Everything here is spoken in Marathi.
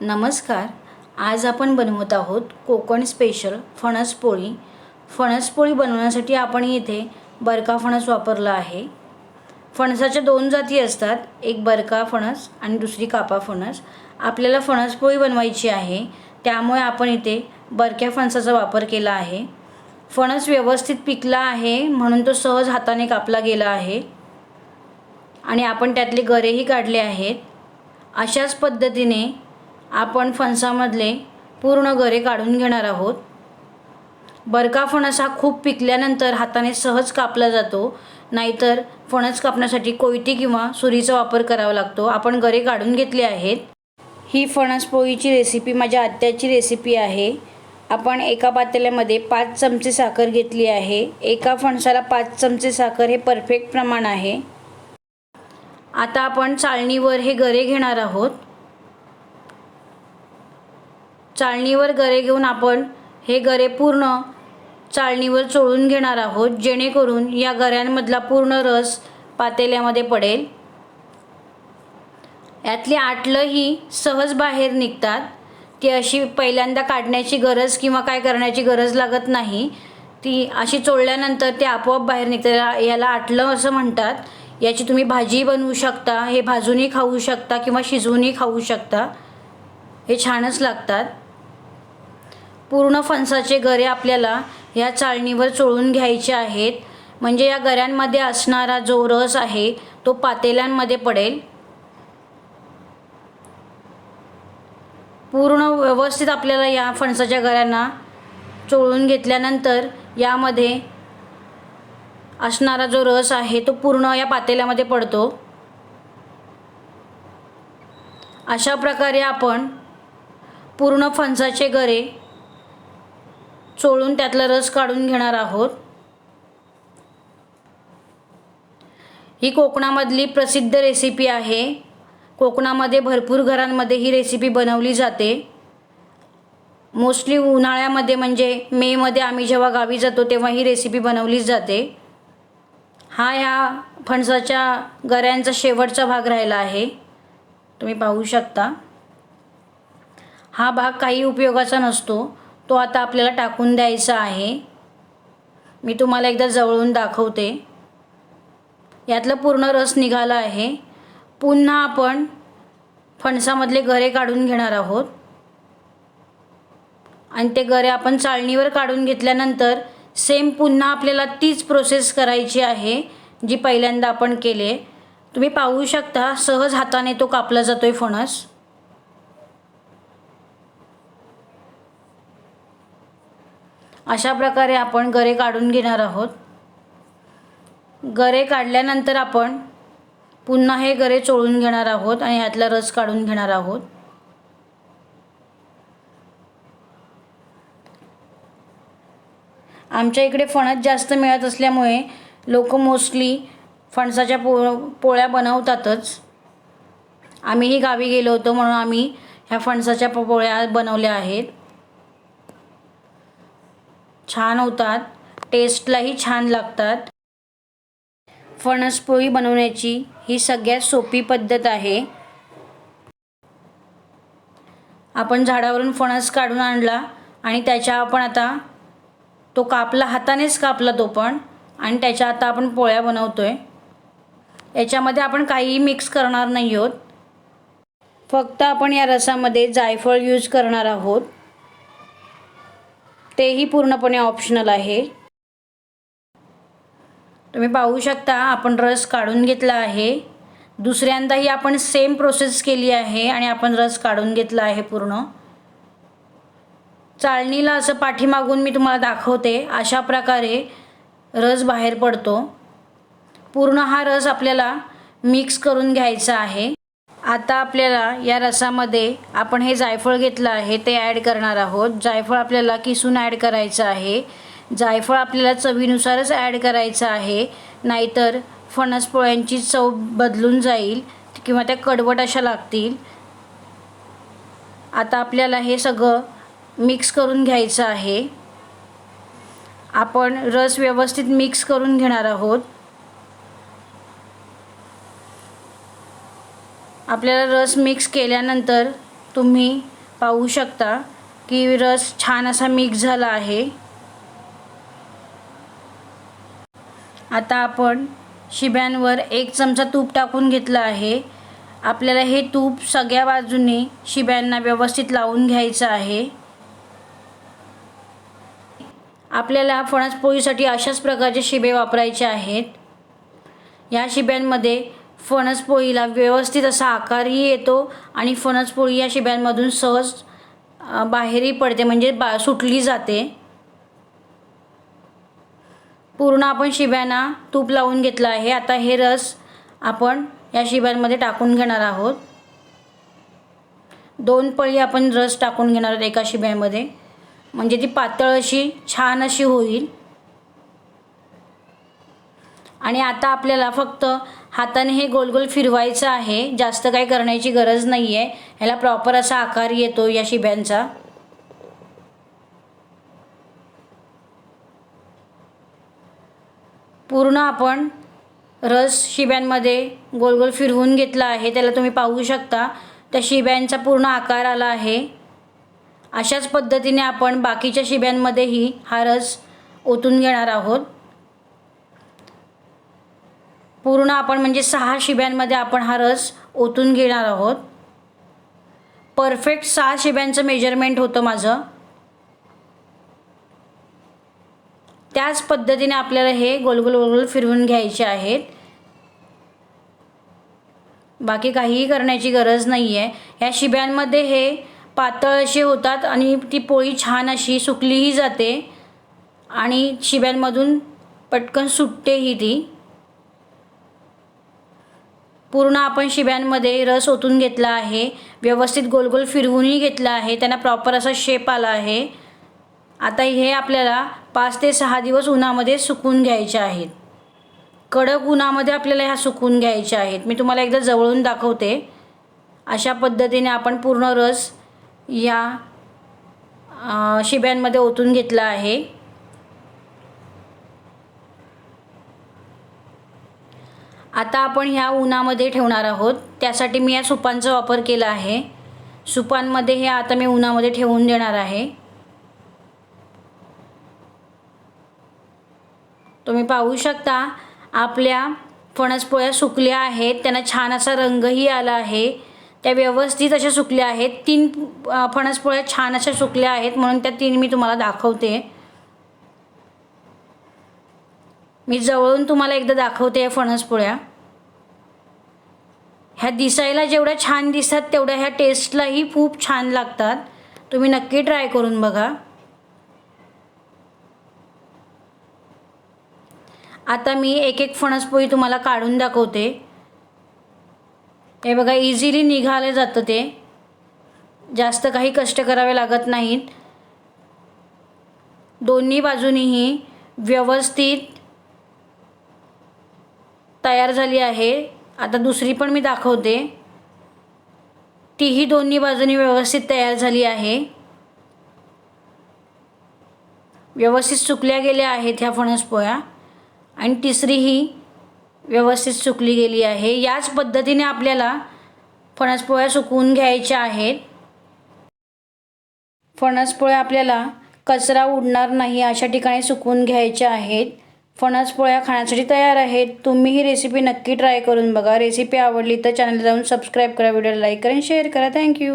नमस्कार आज आपण बनवत आहोत कोकण स्पेशल फणस पोळी. फणस पोळी बनवण्यासाठी आपण इथे बरका फणस वापरला आहे. फणसाच्या दोन जाती असतात एक बरका फणस आणि दुसरी कापा फणस. आपल्याला फणस पोळी बनवायची आहे त्यामुळे आपण इथे बरक्या फणसाचा वापर केला आहे. फणस व्यवस्थित पिकला आहे म्हणून तो सहज हाताने कापला गेला आहे. आणि आपण त्यातले गरेही काढले आहेत. अशाच पद्धतीने आपण फणसामधले पूर्ण गरे काढून घेणार आहोत. बरका फणस हा खूप पिकल्यानंतर हाताने सहज कापला जातो. नाहीतर फणस कापण्यासाठी कोयती किंवा सुरीचा वापर करावा लागतो. आपण गरे काढून घेतले आहेत. ही फणस पोळीची रेसिपी माझ्या आत्याची रेसिपी आहे. आपण एका पातेल्यामध्ये पाच चमचे साखर घेतली आहे. एका फणसाला पाच चमचे साखर हे परफेक्ट प्रमाण आहे. आता आपण चाळणीवर हे गरे घेणार आहोत. चाळणीवर गरे घेऊन आपण हे गरे पूर्ण चाळणीवर चोळून घेणार आहोत जेणेकरून या गऱ्यांमधला पूर्ण रस पातेल्यामध्ये पडेल. यातली आटलं ही सहज बाहेर निघतात. ती अशी पहिल्यांदा काढण्याची गरज किंवा काय करण्याची गरज लागत नाही. ती अशी चोळल्यानंतर ते आपोआप बाहेर निघतात. याला- याला आटलं असं म्हणतात. याची तुम्ही भाजी बनवू शकता हे भाजूनही खाऊ शकता किंवा शिजवूनही खाऊ शकता. हे छानच लागतात. पूर्ण फणसाचे गरे आपल्याला या चाळणीवर चोळून घ्यायचे आहेत. म्हणजे या गऱ्यांमध्ये असणारा जो रस आहे तो पातेल्यांमध्ये पडेल. पूर्ण व्यवस्थित आपल्याला या फणसाच्या गऱ्यांना चोळून घेतल्यानंतर यामध्ये असणारा जो रस आहे तो पूर्ण या पातेल्यामध्ये पडतो. अशा प्रकारे आपण पूर्ण फणसाचे गरे चोळून त्यातला रस काढून घेणार आहोत. ही कोकणामधली प्रसिद्ध रेसिपी आहे. कोकणामध्ये भरपूर घरांमध्ये ही रेसिपी बनवली जाते. मोस्टली उन्हाळ्यामध्ये म्हणजे मेमध्ये आम्ही जेव्हा गावी जातो तेव्हा ही रेसिपी बनवलीच जाते. हा ह्या फणसाच्या गऱ्यांचा शेवटचा भाग राहिला आहे. तुम्ही पाहू शकता. हा भाग काही उपयोगाचा नसतो. तो आता आपल्याला टाकून द्यायचा आहे. मी तुम्हाला एकदा जवळून दाखवते. यातलं पूर्ण रस निघाला आहे. पुन्हा आपण फणसामधले गरे काढून घेणार आहोत. आणि ते गरे आपण चाळणीवर काढून घेतल्यानंतर सेम पुन्हा आपल्याला तीच प्रोसेस करायची आहे जी पहिल्यांदा आपण केले तुम्ही पाहू शकता सहज हाताने तो कापला जातो आहे फणस. अशा प्रकारे आपण गरे काढून घेणार आहोत. गरे काढल्यानंतर आपण पुन्हा हे गरे चोळून घेणार आहोत आणि ह्यातला रस काढून घेणार आहोत. आमच्या इकडे फणस जास्त मिळत असल्यामुळे लोक मोस्टली फणसाच्या पो पोळ्या बनवतातच. आम्हीही गावी गेलो होतो म्हणून आम्ही ह्या फणसाच्या पोळ्या बनवल्या आहेत. छान होतात. टेस्टलाही छान लागतात. फणसपोळी बनवण्याची ही सगळ्यात सोपी पद्धत आहे. आपण झाडावरून फणस काढून आणला आणि त्याच्या आपण आता तो कापला हातानेच कापला तो पण आणि त्याच्या आता आपण पोळ्या बनवतो आहे याच्यामध्ये आपण काहीही मिक्स करणार नाही आहोत. फक्त आपण या रसामध्ये जायफळ यूज करणार आहोत. तेही पूर्णपणे ऑप्शनल आहे. तुम्ही पाहू शकता आपण रस काढून घेतला आहे. दुसऱ्यांदाही आपण सेम प्रोसेस केली आहे आणि आपण रस काढून घेतला आहे पूर्ण. चाळणीला असं पाठीमागून मी तुम्हाला दाखवते अशा प्रकारे रस बाहेर पडतो. पूर्ण हा रस आपल्याला मिक्स करून घ्यायचा आहे. आता आपल्याला या रसामध्ये आपण हे जायफळ घेतलं आहे ते ॲड करणार आहोत. जायफळ आपल्याला किसून ॲड करायचं आहे. जायफळ आपल्याला चवीनुसारच ॲड करायचं आहे. नाहीतर फणस पोळ्यांची चव बदलून जाईल किंवा त्या कडवट अशा लागतील. आता आपल्याला हे सगळं मिक्स करून घ्यायचं आहे. आपण रस व्यवस्थित मिक्स करून घेणार आहोत. आपल्याला रस मिक्स केल्यानंतर तुम्ही पाहू शकता की रस छान असा मिक्स झाला आहे. आता आपण शिब्यांवर एक चमचा तूप टाकून घेतलं आहे. आपल्याला हे तूप सगळ्या बाजूने शिब्यांना व्यवस्थित लावून घ्यायचं आहे. आपल्याला फणस पोळीसाठी अशाच प्रकारचे शिबे वापरायचे आहेत. या शिब्यांमध्ये फणस पोळीला व्यवस्थित असा आकारही येतो आणि फणस पोळी या शिब्यांमधून सहज बाहेरही पडते म्हणजे बा सुटली जाते. पूर्ण आपण शिब्यांना तूप लावून घेतलं आहे. आता हे रस आपण या शिब्यांमध्ये टाकून घेणार आहोत. दोन पळी आपण रस टाकून घेणार आहोत एका शिब्यामध्ये. म्हणजे ती पातळ अशी छान अशी होईल. आणि आता आपल्याला फक्त हाताने हे गोल गोल फिरवायचं आहे. जास्त काही करण्याची गरज नाही आहे ह्याला प्रॉपर असा आकार येतो या शिब्यांचा. पूर्ण आपण रस शिब्यांमध्ये गोल गोल फिरवून घेतला आहे. त्याला तुम्ही पाहू शकता. त्या शिब्यांचा पूर्ण आकार आला आहे. अशाच पद्धतीने आपण बाकीच्या शिब्यांमध्येही हा रस ओतून घेणार आहोत. पूर्ण आपण म्हणजे सहा शिब्यांमध्ये आपण हा रस ओतून घेणार आहोत. परफेक्ट सहा शिब्यांचं मेजरमेंट होतं माझं. त्याच पद्धतीने आपल्याला हे गोलगोल गोलगोल फिरवून घ्यायचे आहेत. बाकी काहीही करण्याची गरज नाही आहे ह्या शिब्यांमध्ये हे पातळ असे होतात आणि ती पोळी छान अशी सुकलीही जाते. आणि शिब्यांमधून पटकन सुटतेही ती. पूर्ण आपण शिब्यांमध्ये रस ओतून घेतला आहे व्यवस्थित गोल गोल फिरवूनही घेतला आहे त्यांना प्रॉपर असा शेप आला आहे. आता हे आपल्याला पाच ते सहा दिवस उन्हामध्ये सुकून घ्यायचे आहेत. कडक उन्हामध्ये आपल्याला ह्या सुकून घ्यायच्या आहेत. मी तुम्हाला एकदा जवळून दाखवते. अशा पद्धतीने आपण पूर्ण रस या शिब्यांमध्ये ओतून घेतला आहे. आता आपण ह्या उन्हामध्ये ठेवणार आहोत. त्यासाठी मी या सुपांचा वापर केला आहे. सुपांमध्ये हे आता मी उन्हामध्ये ठेवून देणार आहे. तुम्ही पाहू शकता आपल्या फणसपोळ्या सुकल्या आहेत. त्यांना छान असा रंगही आला आहे. त्या व्यवस्थित अशा सुकल्या आहेत. तीन फणसपोळ्या छान अशा सुकल्या आहेत म्हणून त्या तीन मी तुम्हाला दाखवते. मी जवळून तुम्हाला एकदा दाखवते या फणसपोळ्या. ह्या दिसायला जेवढ्या छान दिसतात तेवढ्या ह्या टेस्टलाही खूप छान लागतात. तुम्ही नक्की ट्राय करून बघा. आता मी एक एक फणसपोळी तुम्हाला काढून दाखवते. हे बघा इझिली निघालं जातं ते. जास्त काही कष्ट करावे लागत नाहीत. दोन्ही बाजूनीही व्यवस्थित तयार झाली आहे. आता दुसरी पण मी दाखवते. तीही दोन्ही बाजूनी व्यवस्थित तयार झाली आहे. व्यवस्थित सुकल्या गेल्या आहेत ह्या फणसपोळ्या. आणि तिसरीही व्यवस्थित सुकली गेली आहे. याच पद्धतीने आपल्याला फणसपोळ्या सुकवून घ्यायच्या आहेत. फणसपोळ्या आपल्याला कचरा उडणार नाही अशा ठिकाणी सुकवून घ्यायच्या आहेत. फणसपोळ्या खाण्यासाठी तयार आहेत. तुम्ही ही रेसिपी नक्की ट्राय करून बघा. रेसिपी आवडली तर चॅनल जाऊन सबस्क्राईब करा व्हिडिओला लाईक करा आणि शेअर करा. थँक्यू